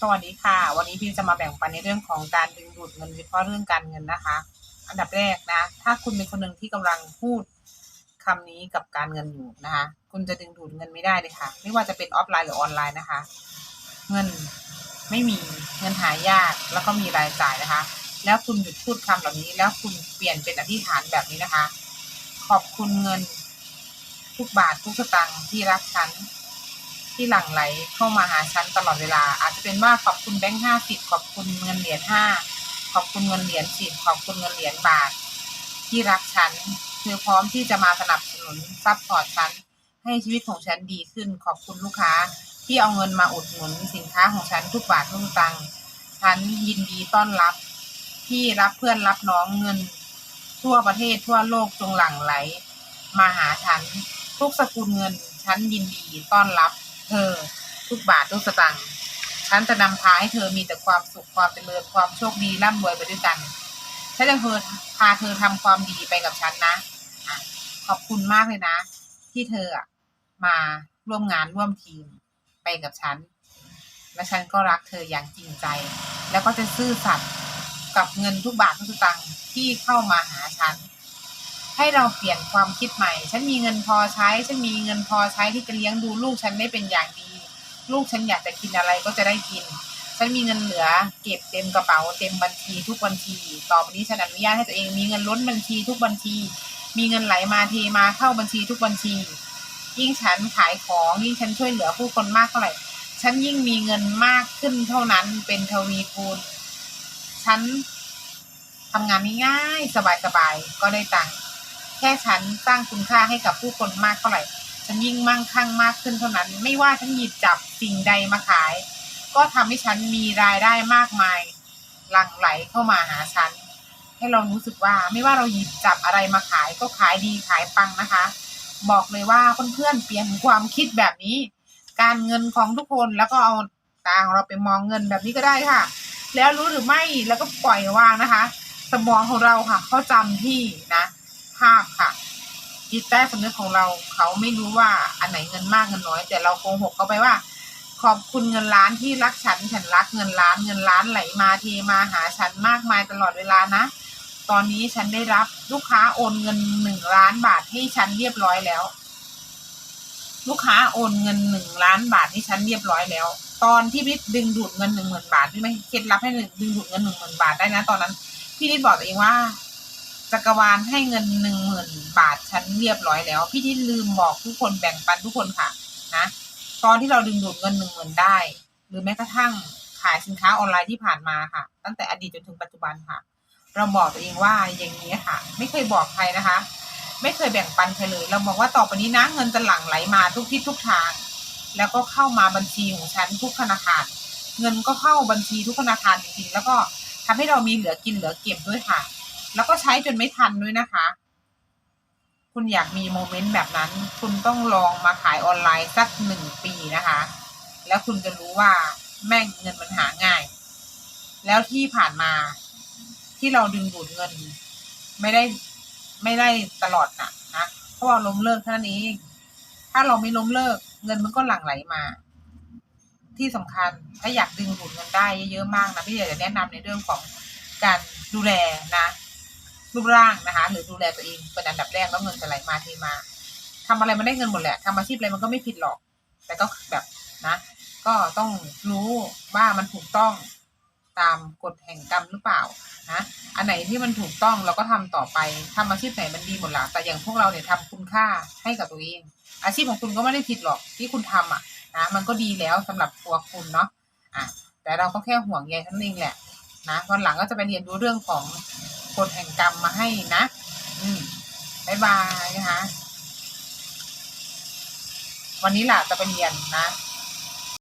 สวัสดีค่ะ วันนี้พี่จะมาแบ่งปันในเรื่องของการดึงดูดเงินโดยเฉพาะเรื่องการเงินนะคะ อันดับแรกนะ ถ้าคุณเป็นคนหนึ่งที่กำลังพูดคำนี้กับการเงินอยู่นะคะ คุณจะดึงดูดเงินไม่ได้เลยค่ะ ไม่ว่าจะเป็นออฟไลน์หรือออนไลน์นะคะ เงินไม่มีเงินหายากแล้วก็มีรายจ่ายนะคะ แล้วคุณหยุดพูดคำเหล่านี้ แล้วคุณเปลี่ยนเป็นอธิษฐานแบบนี้นะคะ ขอบคุณเงิน ทุกบาททุกสตางค์ที่รักฉัน ที่หลั่งไหลเข้ามาหาฉันตลอดเวลา อาจจะเป็นว่าขอบคุณแบงค์ห้าสิบขอบคุณเงินเหรียญห้าขอบคุณเงินเหรียญสิบขอบคุณเงินเหรียญบาท ที่รักฉันเธอพร้อมที่จะมาสนับสนุนซัพพอร์ตฉันให้ชีวิตของฉันดีขึ้น ขอบคุณลูกค้าที่เอาเงินมาอุดหนุนสินค้าของฉันทุกบาททุกตังค์ฉันยินดีต้อนรับ ที่รับเพื่อนรับน้องเงิน ทั่วประเทศทั่วโลกจงหลั่งไหล มาหาฉัน ทุกสกุลเงิน ฉันยินดีต้อนรับ เธอ ทุกบาททุกสตังค์ฉันจะนำพาให้เธอมีแต่ความสุขความเจริญความโชคดีร่ำรวยไปด้วยกันฉันจะเธอพาเธอทำความดีไปกับฉันนะอะขอบคุณมากเลยนะ ที่เธออะมาร่วมงานร่วมทีมไปกับฉัน และฉันก็รักเธออย่างจริงใจ แล้วก็จะซื่อสัตย์กับเงินทุกบาททุกสตางค์ที่เข้ามาหาฉัน ให้เราเปลี่ยนความคิดใหม่ ฉันมีเงินพอใช้ ฉันมีเงินพอใช้ที่จะเลี้ยงดูลูกฉันได้เป็นอย่างดี ลูกฉันอยากจะกินอะไรก็จะได้กิน ฉันมีเงินเหลือ เก็บเต็มกระเป๋าเต็มบัญชีทุกบัญชี ต่อไปนี้ฉันอนุญาตให้ตัวเองมีเงินล้นบัญชีทุกบัญชี มีเงินไหลมาเทมาเข้าบัญชีทุกบัญชี ยิ่งฉันขายของยิ่งฉันช่วยเหลือผู้คนมากเท่าไหร่ ฉันยิ่งมีเงินมากขึ้นเท่านั้นเป็นทวีคูณ ฉันทำงานง่ายๆสบายๆก็ได้ตังค์ แค่ฉันสร้างคุณค่าให้กับผู้คนมากเท่าไหร่ ฉันยิ่งมั่งคั่งมากขึ้นเท่านั้น ไม่ว่าฉันหยิบจับสิ่งใดมาขาย ก็ทำให้ฉันมีรายได้มากมาย หลั่งไหลเข้ามาหาฉัน ให้เรารู้สึกว่าไม่ว่าเราหยิบจับอะไรมาขายก็ขายดีขายปังนะคะ บอกเลยว่าเพื่อนๆเปลี่ยนความคิดแบบนี้ การเงินของทุกคนแล้วก็เอาตาของเราไปมองเงินแบบนี้ก็ได้ค่ะ แล้วรู้หรือไม่แล้วก็ปล่อยวางนะคะ สมองของเราค่ะเขาจำที่นะ ภาพค่ะ จิตใต้สำนึกของเราเขาไม่รู้ว่าอันไหนเงินมากเงินน้อย แต่เราโกหกเขาไปว่า ขอบคุณเงินล้านที่รักฉันฉันรักเงินล้านเงินล้านไหลมาเทมาหาฉันมากมายตลอดเวลานะ ตอนนี้ฉันได้รับลูกค้าโอนเงินหนึ่งล้านบาทให้ฉันเรียบร้อยแล้ว ลูกค้าโอนเงินหนึ่งล้านบาทให้ฉันเรียบร้อยแล้ว ตอนที่พี่ดึงดูดเงินหนึ่งหมื่นบาทพี่ไม่เคล็ดลับให้หนึ่งดึงดูดเงินหนึ่งหมื่นบาทได้นะ ตอนนั้นพี่นิดบอกตัวเองว่า จักรวาลให้เงินหนึ่งหมื่นบาทฉันเรียบร้อยแล้ว พี่ที่ลืมบอกทุกคนแบ่งปันทุกคนค่ะนะตอนที่เราดึงดูดเงินหนึ่งหมื่นได้ หรือแม้กระทั่งขายสินค้าออนไลน์ที่ผ่านมาค่ะ ตั้งแต่อดีตจนถึงปัจจุบันค่ะ เราบอกตัวเองว่าอย่างนี้ค่ะ ไม่เคยบอกใครนะคะ ไม่เคยแบ่งปันใครเลย เราบอกว่าต่อไปนี้นะเงินจะหลั่งไหลมาทุกทิศทุกทาง แล้วก็เข้ามาบัญชีของฉันทุกธนาคาร เงินก็เข้าบัญชีทุกธนาคารจริงๆแล้วก็ทำให้เรามีเหลือกินเหลือเก็บด้วยค่ะ แล้วก็ใช้จนไม่ทันด้วยนะคะ คุณอยากมีโมเมนต์แบบนั้น คุณต้องลองมาขายออนไลน์สักหนึ่งปีนะคะ แล้วคุณจะรู้ว่าแม่งเงินมันหาง่าย แล้วที่ผ่านมาที่เราดึงดูดเงิน ไม่ได้ไม่ได้ตลอดนะนะเพราะว่าล้มเลิกเท่านั้นเองถ้าเราไม่ล้มเลิก เงินมันก็หลั่งไหลมา ที่สำคัญถ้าอยากดึงดูดเงินได้เยอะๆมากนะพี่อยากจะแนะนำในเรื่องของการดูแลนะ รูปร่างนะคะ หรือดูแลตัวเองเป็นอันดับแรกแล้วเงินจะไหลมาเทมาทำอะไรมันได้เงินหมดแหละทำอาชีพอะไรมันก็ไม่ผิดหรอก แต่ก็แบบนะ ก็ต้องรู้ว่ามันถูกต้องตามกฎแห่งกรรมหรือเปล่านะอันไหนที่มันถูกต้องเราก็ทำต่อไปทำอาชีพไหนมันดีหมดละแต่อย่างพวกเราเนี่ยทำคุณค่าให้กับตัวเอง อาชีพของคุณก็ไม่ได้ผิดหรอกที่คุณทำอะนะมันก็ดีแล้วสำหรับตัวคุณเนาะอะแต่เราก็แค่ห่วงใยท่านเองแหละนะวันหลังก็จะไปเรียนรู้เรื่องของ ผลแห่งกรรมมาให้นะ อืมบายบายนะคะ วันนี้แหละจะไปเรียนนะ